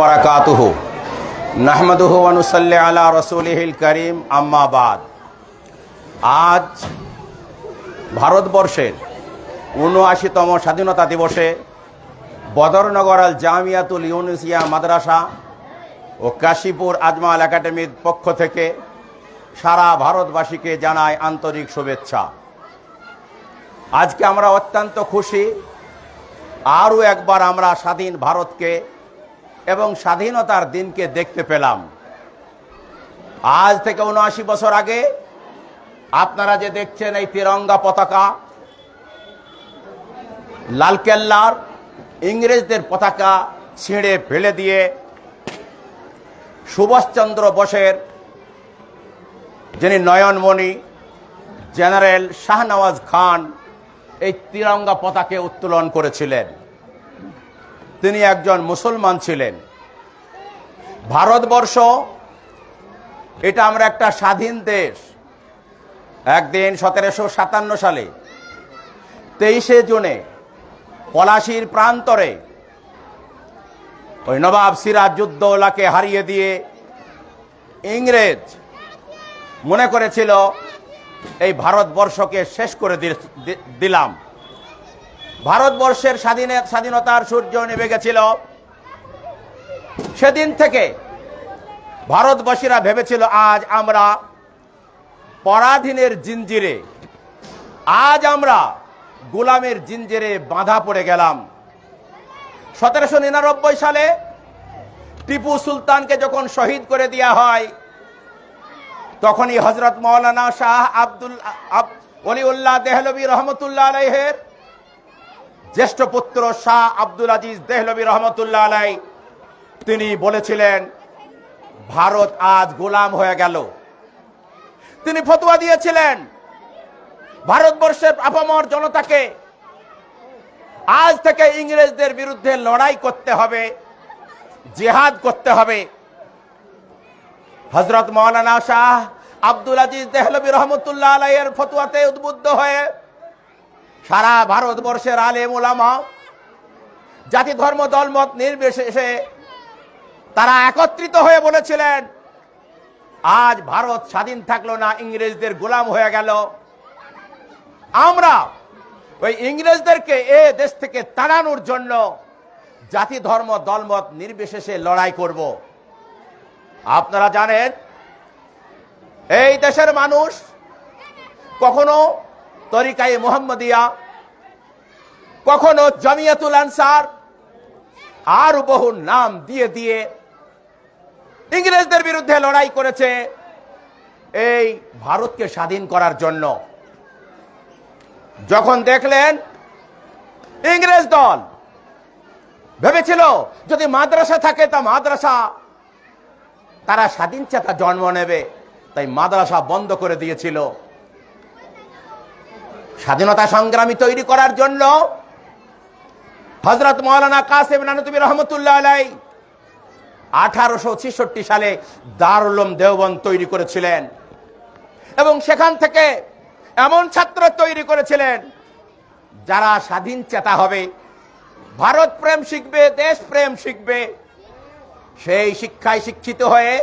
বারাকাতুহু। নাহমাদুহু আলা রাসূলিহিল কারীম। আম্মা বাদ। আজ ভারতবর্ষের উনআশিতম স্বাধীনতা দিবসে বদরনগর আল জামিয়াতুল ইউনিসিয়া মাদ্রাসা ও কাশীপুর আজমাল একাডেমির পক্ষ থেকে সারা ভারতবাসীকে জানায় আন্তরিক শুভেচ্ছা। আজকে আমরা অত্যন্ত খুশি। আরও একবার আমরা স্বাধীন ভারতকে এবং স্বাধীনতার দিনকে দেখতে পেলাম। আজ থেকে উনআশি বছর আগে আপনারা যে দেখছেন এই তিরঙ্গা পতাকা, লালকেল্লার ইংরেজদের পতাকা ছিঁড়ে ফেলে দিয়ে সুভাষচন্দ্র বোসের যিনি নয়নমণি, জেনারেল শাহনওয়াজ খান এই তিরঙ্গা পতাকে উত্তোলন করেছিলেন। তিনি একজন মুসলমান ছিলেন। ভারতবর্ষ, এটা আমরা একটা স্বাধীন দেশ। একদিন সতেরোশো সাতান্ন সালে তেইশে জুনে পলাশির প্রান্তরে ওই নবাব সিরাজউদ্দৌলাকে হারিয়ে দিয়ে ইংরেজ মনে করেছিল, এই ভারতবর্ষকে শেষ করে দিলাম। ভারতবর্ষের স্বাধীনে স্বাধীনতার সূর্য নেমে গেছিল। সেদিন থেকে ভারতবাসীরা ভেবেছিল, আজ আমরা পরাধীনের জিঞ্জিরে, আজ আমরা গোলামের জিঞ্জিরে বাঁধা পড়ে গেলাম। সতেরোশো নিরানব্বই সালে টিপু সুলতানকে যখন শহীদ করে দেওয়া হয়, তখনই হজরত মৌলানা শাহ আব্দুল আব- অলিউল্লাহ দেহলবী রহমতুল্লাহ আলাইহের জ্যেষ্ঠ পুত্র শাহ আব্দুল আজিজ দেহলবী রহমতুল্লাহ আলাই, তিনি বলেছিলেন, ভারত আজ গোলাম হয়ে গেল। তিনি ফতুয়া দিয়েছিলেন, ভারতবর্ষের আপামর জনতাকে আজ থেকে ইংরেজদের বিরুদ্ধে লড়াই করতে হবে, জেহাদ করতে হবে। হজরত মৌলানা শাহ আব্দুল আজিজ দেহলবী রহমতুল্লাহ আলাইয়ের ফতুয়াতে উদ্বুদ্ধ হয়ে সারা ভারতবর্ষের আলেম ওলামা জাতি, ধর্ম দলমত নির্বিশেষে তারা একত্রিত হয়ে বলেছিলেন, আজ ভারত স্বাধীন থাকল না, ইংরেজদের গোলাম হয়ে গেল। আমরা ওই ইংরেজদেরকে এ দেশ থেকে তাড়ানোর জন্য জাতি, ধর্ম দলমত নির্বিশেষে লড়াই করব। আপনারা জানেন, এই দেশের মানুষ কখনো তরিকায়ে মোহাম্মদিয়া, কখনো জমিয়াতুল আনসার, আর বহু নাম দিয়ে দিয়ে ইংরেজদের বিরুদ্ধে লড়াই করেছে এই ভারতকে স্বাধীন করার জন্য। যখন দেখলেন ইংরেজ দল ভেবেছিল, যদি মাদ্রাসা থাকে তা মাদ্রাসা, তারা স্বাধীন চেতা জন্ম নেবে, তাই মাদ্রাসা বন্ধ করে দিয়েছিল। স্বাধীনতা সংগ্রামী তৈরি করার জন্য হজরত মৌলানা কাসেম নানতুবি রহমতুল্লাহ আঠারোশো ছেষট্টি সালে দারুলম দেওবন তৈরি করেছিলেন। এবং সেখান থেকে এমন ছাত্র তৈরি করেছিলেন যারা স্বাধীন চেতা হবে। ভারত প্রেম শিখবে, দেশ প্রেম শিখবে। সেই শিক্ষায় শিক্ষিত হয়ে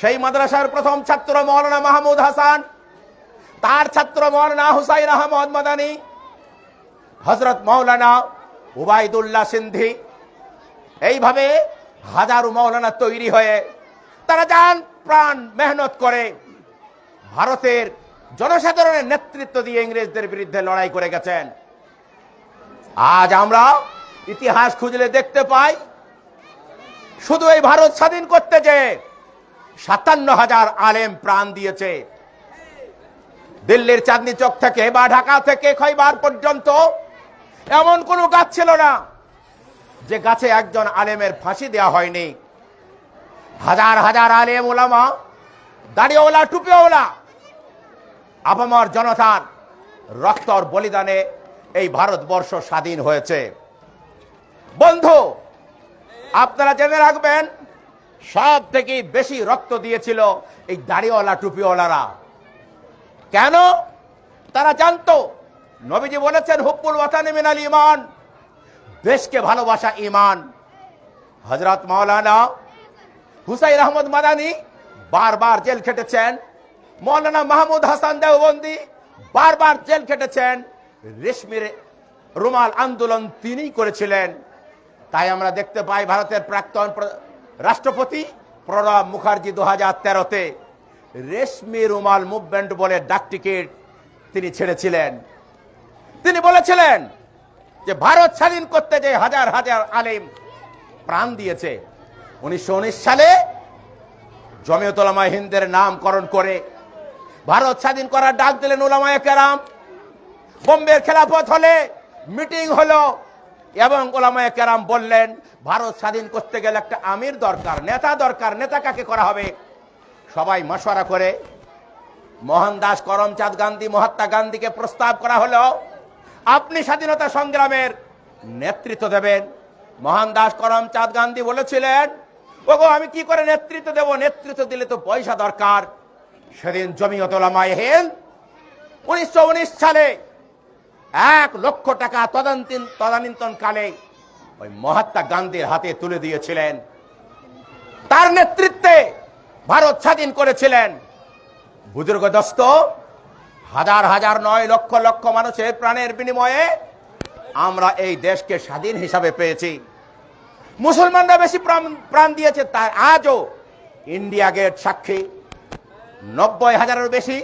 সেই মাদ্রাসার প্রথম ছাত্র মৌলানা মাহমুদ হাসান তার ছাত্র মৌলানা হুসাইন আহমদ মাদানী হজরত মৌলানা উবায়দুল্লাহ সিন্ধি, এইভাবে হাজারো মৌলানা তৈরি হয়ে তারা যান, প্রাণ মেহনত করে ভারতের জনসাধারণের নেতৃত্ব দিয়ে ইংরেজদের বিরুদ্ধে লড়াই করে গেছেন। আজ আমরা ইতিহাস খুঁজলে দেখতে পাই, শুধু এই ভারত স্বাধীন করতে যে সাতান্ন হাজার আলেম প্রাণ দিয়েছে দিল্লির চাঁদনি চক থেকে বা ঢাকা থেকে খৈবার পর্যন্ত এমন কোনো গাছ ছিল না যে গাছে একজন আলেমের ফাঁসি দেওয়া হয়নি। হাজার হাজার আলেম ওলামা, দাড়িওয়ালা, টুপিওয়ালা, আপামর জনতার রক্তর বলিদানে এই ভারতবর্ষ স্বাধীন হয়েছে। বন্ধু, আপনারা জেনে রাখবেন সব থেকে বেশি রক্ত দিয়েছিল এই দাড়িওয়ালা, টুপিওয়ালারা। কেন? তারা জানতো, নবীজি বলেছেন, হুব্বুল ওয়াতানি মিনাল ইমান দেশকে ভালোবাসা ইমান হজরত মাওলানা হুসাইন আহমদ মাদানি বারবার জেল খেটেছেন। মৌলানা মাহমুদ হাসান দেওবন্দি বারবার জেল খেটেছেন। রেশমির রুমাল আন্দোলন তিনি করেছিলেন। তাই আমরা দেখতে পাই, ভারতের প্রাক্তন রাষ্ট্রপতি প্রণব মুখার্জি দু হাজার তেরোতে রেশমি রুমাল মুভমেন্ট বলে ডাক টিকিট তিনি ছেড়েছিলেন। তিনি বলেছিলেন যে ভারত স্বাধীন করতে যে হাজার হাজার আলেম প্রাণ দিয়েছে, উনিশশো উনিশ সালে জমিয়ত ওলামা হিন্দের নামকরণ করে ভারত স্বাধীন করার ডাক দিলেন ওলামায়ে কেরাম। বোম্বের খেলাফত হলে মিটিং হলো এবং ওলামায়ে কেরাম বললেন, ভারত স্বাধীন করতে গেলে একটা আমির দরকার, নেতা দরকার, নেতা কাকে করা হবে? সবাই মশওয়ারা করে। মোহনদাস করমচাঁদ গান্ধী, মহাত্মা গান্ধীকে প্রস্তাব করা হলো, আপনি স্বাধীনতা সংগ্রামের নেতৃত্ব দেবেন। মোহনদাস করমচাঁদ গান্ধী বলেছিলেন, ওগো, আমি কি করে নেতৃত্ব দেব? নেতৃত্ব দিলে তো পয়সা দরকার। সেদিন জমিয়ত ওলামায়ে হিন্দ, উনিশশো সালে এক লক্ষ টাকা তদান্তিন তদানীন্তন কালে ওই মহাত্মা গান্ধীর হাতে তুলে দিয়েছিলেন। তার নেতৃত্বে ভারত স্বাধীন করেছিলেন। বুজুর্গ দস্ত, হাজার হাজার নয় লক্ষ লক্ষ মানুষের প্রাণের বিনিময়ে আমরা এই দেশকে স্বাধীন হিসাবে পেয়েছি। মুসলমানরা বেশি প্রাণ দিয়েছে তার আজও ইন্ডিয়া গেট সাক্ষী। নব্বই হাজারের বেশি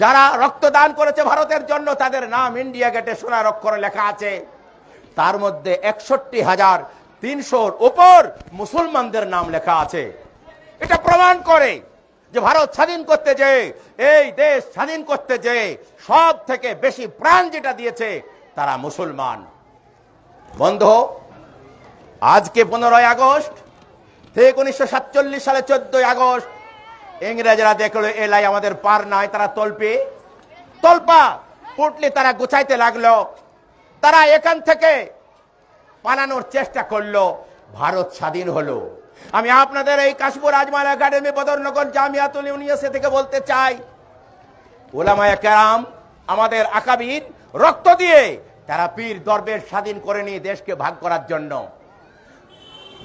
যারা রক্তদান করেছে ভারতের জন্য, তাদের নাম ইন্ডিয়া গেটে সোনার অক্ষরে লেখা আছে। তার মধ্যে একষট্টি হাজার তিনশোর উপর মুসলমানদের নাম লেখা আছে। এটা প্রমাণ করে যে ভারত স্বাধীন করতে যে, এই দেশ স্বাধীন করতে যে সব থেকে বেশি প্রাণ যেটা দিয়েছে তারা মুসলমান। বন্ধু, আজকে পনেরোই আগস্ট ঠিক উনিশশো সাতচল্লিশ সালে চোদ্দই আগস্ট, ইংরেজরা দেখল, এলাই আমাদের পার নাই, তারা তল্পে। তল্পা, পুটলি তারা গুছাইতে লাগল। তারা এখান থেকে পালানোর চেষ্টা করল। ভারত স্বাধীন হলো। আমি আপনাদের এই কাশপুর আজমাল একাডেমি বদরনগর জামিয়াতুল ইউনিভার্সিটি থেকে বলতে চাই, ওলামায়া কেরাম, আমাদের আকাবির রক্ত দিয়ে তারা পীর দরবের স্বাধীন করে নিয়ে দেশকে ভাগ করার জন্য।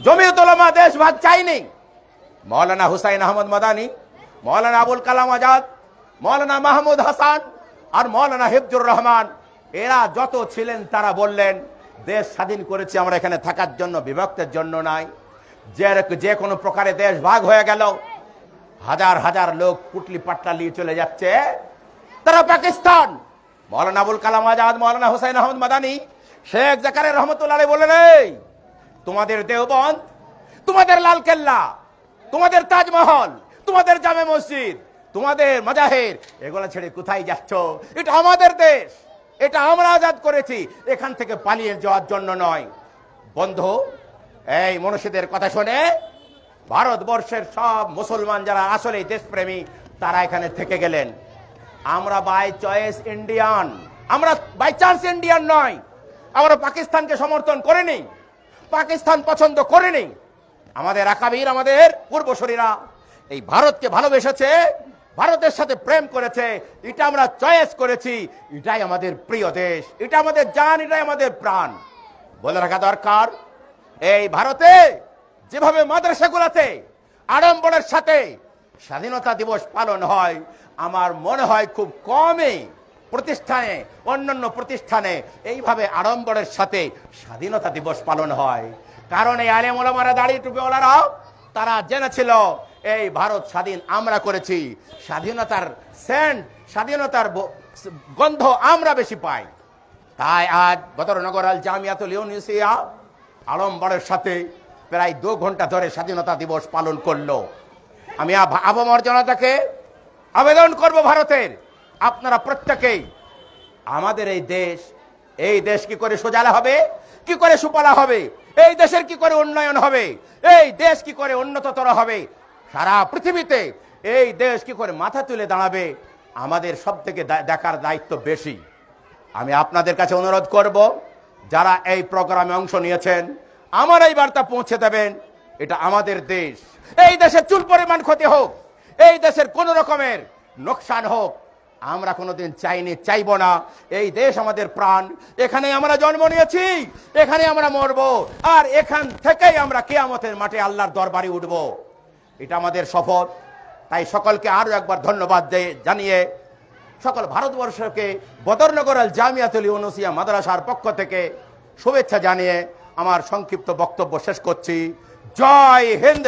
জমিয়ত ওলামা দেশ ভাগ চাইনি। মৌলানা হুসাইন আহমদ মাদানি, মৌলানা আবুল কালাম আজাদ, মৌলানা মাহমুদ হাসান আর মৌলানা হিফজুর রহমান, এরা যত ছিলেন তারা বললেন, দেশ স্বাধীন করেছি আমরা এখানে থাকার জন্য, বিভক্তের জন্য নাই। যে যে কোনো প্রকারে দেশ ভাগ হয়ে গেল। হাজার হাজার লোক পুটলি পাটলা নিয়ে চলে যাচ্ছে। তারা পাকিস্তান। মৌলানা আবুল কালাম আজাদ, মৌলানা হুসাইন আহমদ মাদানি, শেখ জাকারের রহমতুল্লাহ বললেন এই তোমাদের দেওবন্দ, তোমাদের লালকেল্লা তোমাদের তাজমহল, তোমাদের জামে মসজিদ, তোমাদের মাজাহের, এগুলো ছেড়ে কোথায় যাচ্ছ? এটা আমাদের দেশ, এটা আমরা আজাদ করেছি। এখান থেকে পালিয়ে যাওয়ার জন্য নয়। বন্ধু এই মনুষ্যদের কথা শুনে ভারতবর্ষের সব মুসলমান যারা আসলে দেশপ্রেমী, তারা এখানে থেকে গেলেন। আমরা বাই চয়েস ইন্ডিয়ান আমরা বাই চান্স ইন্ডিয়ান নয়। আমরা পাকিস্তানকে সমর্থন করিনি। পাকিস্তান পছন্দ করেনি। আমাদের আকাবির, আমাদের পূর্বশরীরা এই ভারতকে ভালোবেসেছে, ভারতের সাথে প্রেম করেছে। এটা আমরা চয়েস করেছি। এটাই আমাদের প্রিয় দেশ। এটা আমাদের জান, এটাই আমাদের প্রাণ। বলে রাখা দরকার এই ভারতে যেভাবে মাদ্রাসাগুলোতে আড়ম্বরের সাথে স্বাধীনতা দিবস পালন হয়, আমার মনে হয় খুব কমই প্রতিষ্ঠানে, অন্যান্য প্রতিষ্ঠানে এইভাবে আড়ম্বরের সাথে স্বাধীনতা দিবস পালন হয়। কারণ এই আলেম ওলামারা দাঁড়িয়ে টুপিওয়ালারাও তারা জেনেছিল, এই ভারত স্বাধীন আমরা করেছি, স্বাধীনতার সেন্ট, স্বাধীনতার গন্ধ আমরা বেশি পাই। তাই আজ বদরনগর আল জামিয়াতুল ইউনিসিয়া আড়ম্বরের সাথে প্রায় দু ঘণ্টা ধরে স্বাধীনতা দিবস পালন করল। আমি আব- আবমর জনতাকে আবেদন করব ভারতের। আপনারা প্রত্যেকেই, আমাদের এই দেশ এই দেশ কি করে সোজালা হবে? কি করে সুপালা হবে? এই দেশের কি করে উন্নয়ন হবে? এই দেশ কি করে উন্নততর হবে? সারা পৃথিবীতে এই দেশ কি করে মাথা তুলে দাঁড়াবে? আমাদের সব থেকে দেখার দায়িত্ব বেশি। আমি আপনাদের কাছে অনুরোধ করব যারা এই প্রোগ্রামে অংশ নিয়েছেন, আমার এই বার্তা পৌঁছে দেবেন, এটা আমাদের দেশ। এই দেশের চুল পরিমাণ ক্ষতি হোক, এই দেশের কোন রকমের নোকসান হোক, আমরা কোনোদিন চাইনি, চাইব না। এই দেশ আমাদের প্রাণ। এখানে আমরা জন্ম নিয়েছি, এখানে আমরা মরব, আর এখান থেকেই আমরা কেয়ামতের মাঠে আল্লাহর দরবারে উঠব। এটা আমাদের শপথ তাই সকলকে আরও একবার ধন্যবাদ জানিয়ে সকল ভারতবর্ষকে বদরনগর আল জামিয়াতুল ইউনুসিয়া মাদ্রাসার পক্ষ থেকে শুভেচ্ছা জানিয়ে আমার সংক্ষিপ্ত বক্তব্য শেষ করছি। জয় হিন্দ!